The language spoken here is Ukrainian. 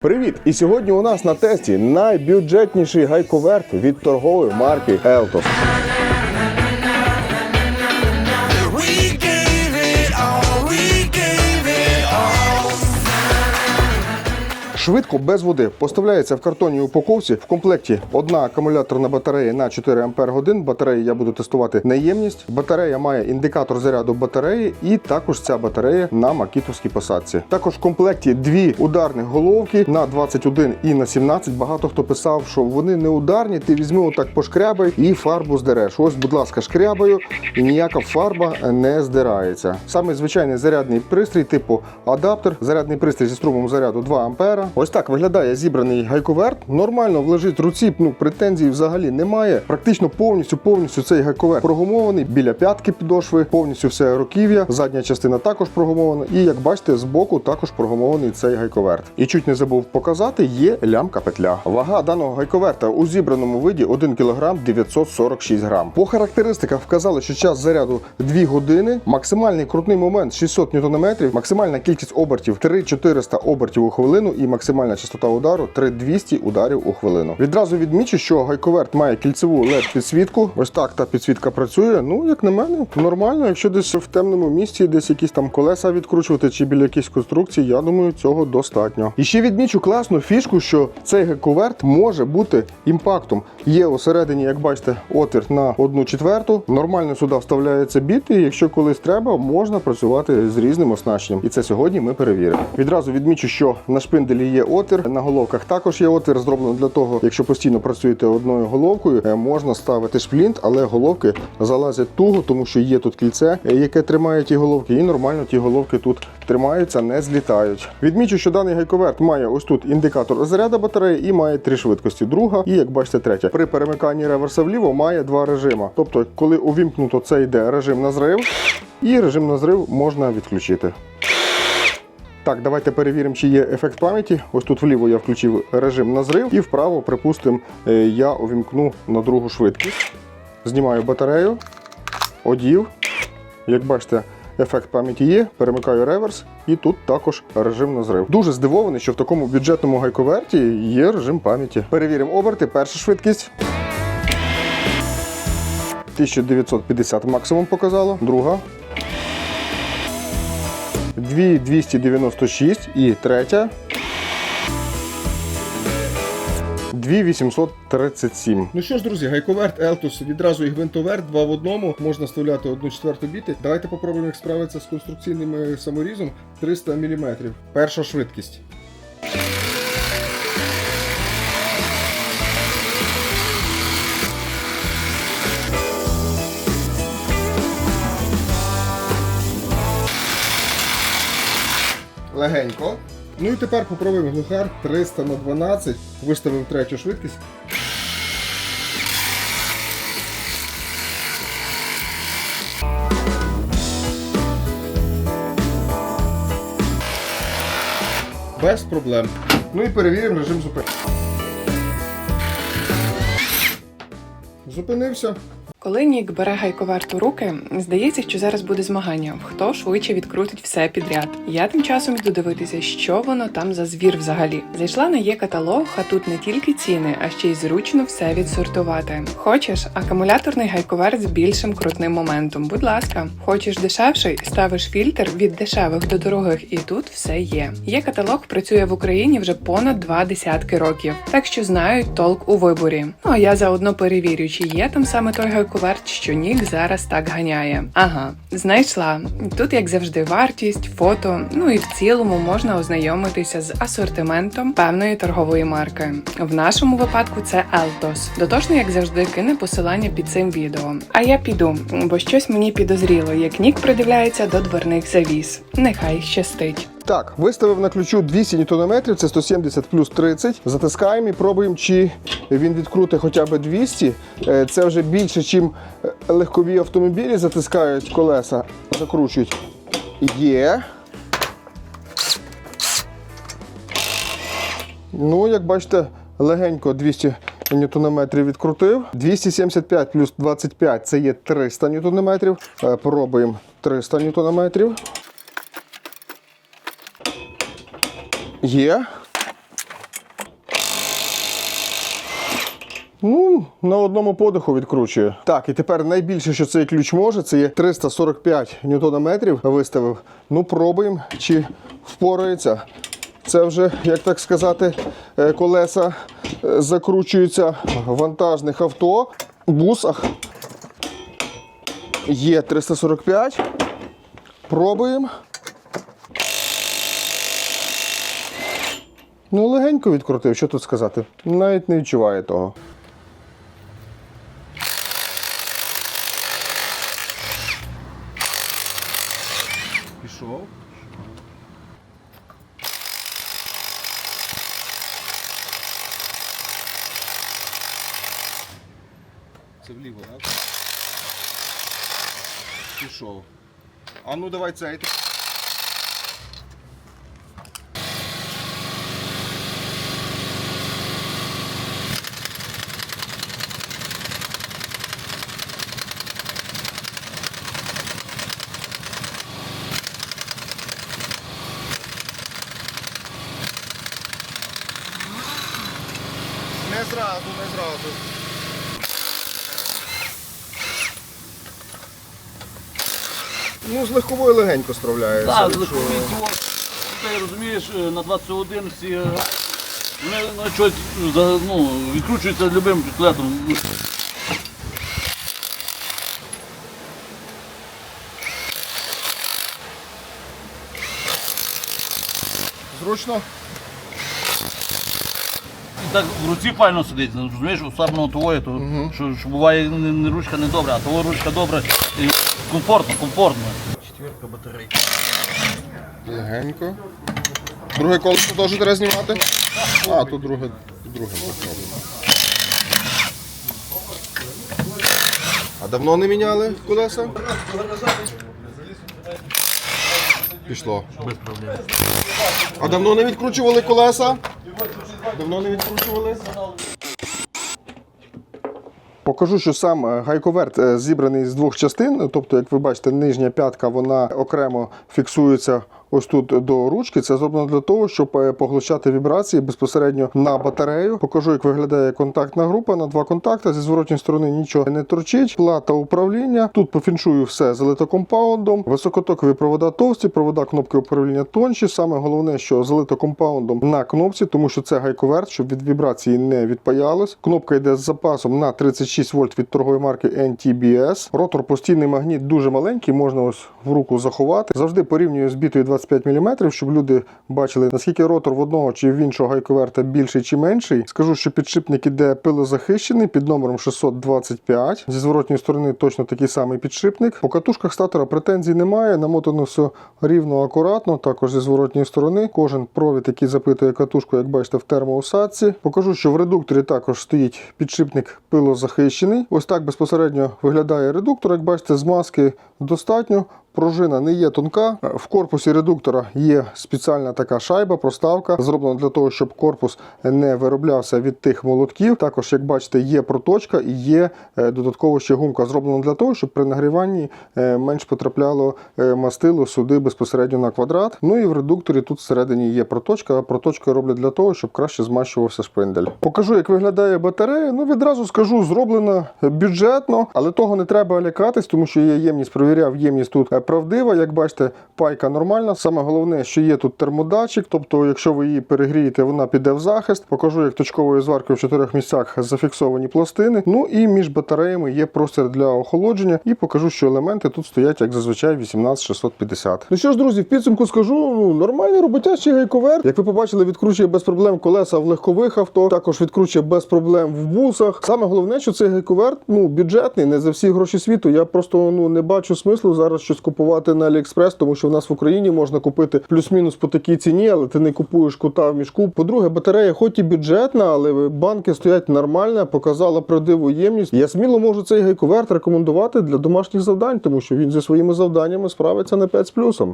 Привіт! І сьогодні у нас на тесті найбюджетніший гайковерт від торгової марки Eltos. Швидко без води поставляється в картонній упаковці. В комплекті одна акумуляторна батарея на 4 Ампер годин. Батареї я буду тестувати на ємність. Батарея має індикатор заряду батареї, і також ця батарея на макітовській посадці. Також в комплекті дві ударних головки на 21 і на 17. Багато хто писав, що вони не ударні. Ти візьми отак пошкрябай і фарбу здереш. Ось, будь ласка, шкрябаю, і ніяка фарба не здирається. Саме звичайний зарядний пристрій, типу адаптер, зарядний пристрій зі струмом заряду 2 ампера. Ось так виглядає зібраний гайковерт. Нормально влежить руці, ну претензій взагалі немає. Практично повністю повністю цей гайковерт прогумований біля п'ятки підошви, повністю все руків'я. Задня частина також прогумована. І як бачите, збоку також прогумований цей гайковерт. І чуть не забув показати, є лямка петля. Вага даного гайковерта у зібраному виді 1 кг 946 грам. По характеристиках вказали, що час заряду 2 години, максимальний крутний момент 600 Нм, максимальна кількість обертів 3400 обертів у хвилину і максимальна частота удару 3200 ударів у хвилину. Відразу відмічу, що гайковерт має кільцеву led підсвітку. Ось так та підсвітка працює. Ну, як на мене, нормально. Якщо десь в темному місці, десь якісь там колеса відкручувати чи біля якихось конструкцій, я думаю, цього достатньо. І ще відмічу класну фішку, що цей гайковерт може бути імпактом. Є усередині, як бачите, отвір на одну четверту. Нормально сюди вставляється біт, і якщо колись треба, можна працювати з різним оснащенням. І це сьогодні ми перевіримо. Відразу відмічу, що на шпинделі є отвір, на головках також є отвір, зроблено для того, якщо постійно працюєте одною головкою, е, можна ставити шплінт, але головки залазять туго, тому що є тут кільце, е, яке тримає ті головки, і нормально ті головки тут тримаються, не злітають. Відмічу, що даний гайковерт має ось тут індикатор заряду батареї і має три швидкості. Друга і як бачите, третя. При перемиканні реверса вліво має два режими. Тобто, коли увімкнуто, це йде режим на зрив, і режим на зрив можна відключити. Так, давайте перевіримо, чи є ефект пам'яті. Ось тут вліво я включив режим на зрив, і вправо, припустимо, е, я увімкну на другу швидкість. Знімаю батарею, одів. Як бачите, ефект пам'яті є, перемикаю реверс, і тут також режим на зрив. Дуже здивований, що в такому бюджетному гайковерті є режим пам'яті. Перевіримо оберти. Перша швидкість. 1950 максимум показало. Друга. 2296 і третя. 2837. Ну що ж, друзі, гайковерт, Елтус, відразу і гвинтоверт, два в одному. Можна вставляти одну четверту біти. Давайте попробуємо як справитися з конструкційним е, саморізом 300 мм. Перша швидкість. Легенько. Ну і тепер попробуємо глухар 300 на 12. Виставив третю швидкість. Без проблем. Ну і перевіримо режим зупинки. Зупинився. Коли Нік бере гайковерт руки, здається, що зараз буде змагання, хто швидше відкрутить все підряд. Я тим часом йду дивитися, що воно там за звір взагалі. Зайшла на є каталог, а тут не тільки ціни, а ще й зручно все відсортувати. Хочеш акумуляторний гайковерт з більшим крутним моментом. Будь ласка, хочеш дешевший, ставиш фільтр від дешевих до дорогих, і тут все є. Є каталог працює в Україні вже понад два десятки років, так що знають толк у виборі. Ну а я заодно перевірю, чи є там саме той гайковерт, що Нік зараз так ганяє. Ага, знайшла. Тут, як завжди, вартість, фото. Ну і в цілому можна ознайомитися з асортиментом певної торгової марки. В нашому випадку це Eltos. Дотошно, як завжди, кине посилання під цим відео. А я піду, бо щось мені підозріло, як Нік придивляється до дверних завіс. Нехай щастить. Так, виставив на ключу 200 Нм, це 170 плюс 30. Затискаємо і пробуємо, чи він відкрутить хоча б 200. Е, Це вже більше, ніж легкові автомобілі затискають колеса, закручують. Є. Ну, як бачите, легенько 200 Нм відкрутив. 275 плюс 25 це є 300 Нм. Е, Пробуємо 300 Нм. Є. Ну, на одному подиху відкручує. Так, і тепер найбільше, що цей ключ може, це є 345 ньютонометрів виставив. Ну, пробуємо, чи впорається. Це вже, як так сказати, е, колеса е, закручуються в вантажних авто, бусах. Є 345. Пробуємо. Ну, легенько відкрутив, що тут сказати. Навіть не відчуває того. Пішов. Це вліво, так? Пішов. А ну давай цей. Не зразу. Ну, з легковою легенько справляється. Так, легковий цього, ти розумієш, е, на 21 всі е, вони ну, щось ну, відкручуються любим пістолетом. Зручно. І так в руці файно сидить, ну, розумієш, особливо твоє, то що, що буває не, не ручка не добра, а того ручка добра і комфортно, комфортно. Четвірка батарейка. Легенько. Друге колесо теж треба знімати. А, тут друге. друге попробуємо. А давно не міняли колеса? Пішло. Без проблем. А давно не відкручували колеса? Давно не відкручували? Покажу, що сам е, гайковерт е, зібраний з двох частин. Тобто, як ви бачите, нижня п'ятка вона окремо фіксується ось тут до ручки. Це зроблено для того, щоб е, поглощати вібрації безпосередньо на батарею. Покажу, як виглядає контактна група на два контакти. Зі зворотньої сторони нічого не торчить. Плата управління. Тут по фіншую все залито компаундом. Високотокові провода товсті, провода кнопки управління тонші. Саме головне, що залито компаундом на кнопці, тому що це гайковерт, щоб від вібрації не відпаялось. Кнопка йде з запасом на 36 вольт від торгової марки NTBS. Ротор постійний магніт дуже маленький, можна ось в руку заховати. Завжди порівнюю з бітою 25 мм, щоб люди бачили, наскільки ротор в одного чи в іншого гайковерта більший чи менший. Скажу, що підшипник іде пилозахищений під номером 625. Зі зворотньої сторони точно такий самий підшипник. По катушках статора претензій немає. Намотано все рівно, акуратно. Також зі зворотньої сторони. Кожен провід, який запитує катушку, як бачите, в термоусадці. Покажу, що в редукторі також стоїть підшипник пилозахищений. Ось так безпосередньо виглядає редуктор. Як бачите, змазки достатньо. Пружина не є тонка. В корпусі редуктора є спеціальна така шайба, проставка, зроблена для того, щоб корпус не вироблявся від тих молотків. Також, як бачите, є проточка і є е, додатково ще гумка, зроблена для того, щоб при нагріванні е, менш потрапляло е, мастило сюди безпосередньо на квадрат. Ну і в редукторі тут всередині є проточка. а Проточка роблять для того, щоб краще змащувався шпиндель. Покажу, як виглядає батарея. Ну відразу скажу, зроблена бюджетно, але того не треба лякатись, тому що є ємність, провіряв, ємність тут правдива. Як бачите, пайка нормальна. Саме головне, що є тут термодатчик, тобто, якщо ви її перегрієте, вона піде в захист. Покажу, як точковою зваркою в чотирьох місцях зафіксовані пластини. Ну і між батареями є простір для охолодження. І покажу, що елементи тут стоять, як зазвичай, 18650. Ну що ж, друзі, в підсумку скажу, ну нормальний роботячий гайковерт. Як ви побачили, відкручує без проблем колеса в легкових авто, також відкручує без проблем в бусах. Саме головне, що цей гайковерт ну бюджетний, не за всі гроші світу. Я просто ну не бачу смислу зараз щось купувати на Аліекспрес, тому що в нас в Україні можна купити плюс-мінус по такій ціні, але ти не купуєш кута в мішку. По-друге, батарея, хоч і бюджетна, але банки стоять нормально, показала правдиву ємність. Я сміло можу цей гайковерт рекомендувати для домашніх завдань, тому що він зі своїми завданнями справиться на 5 з плюсом.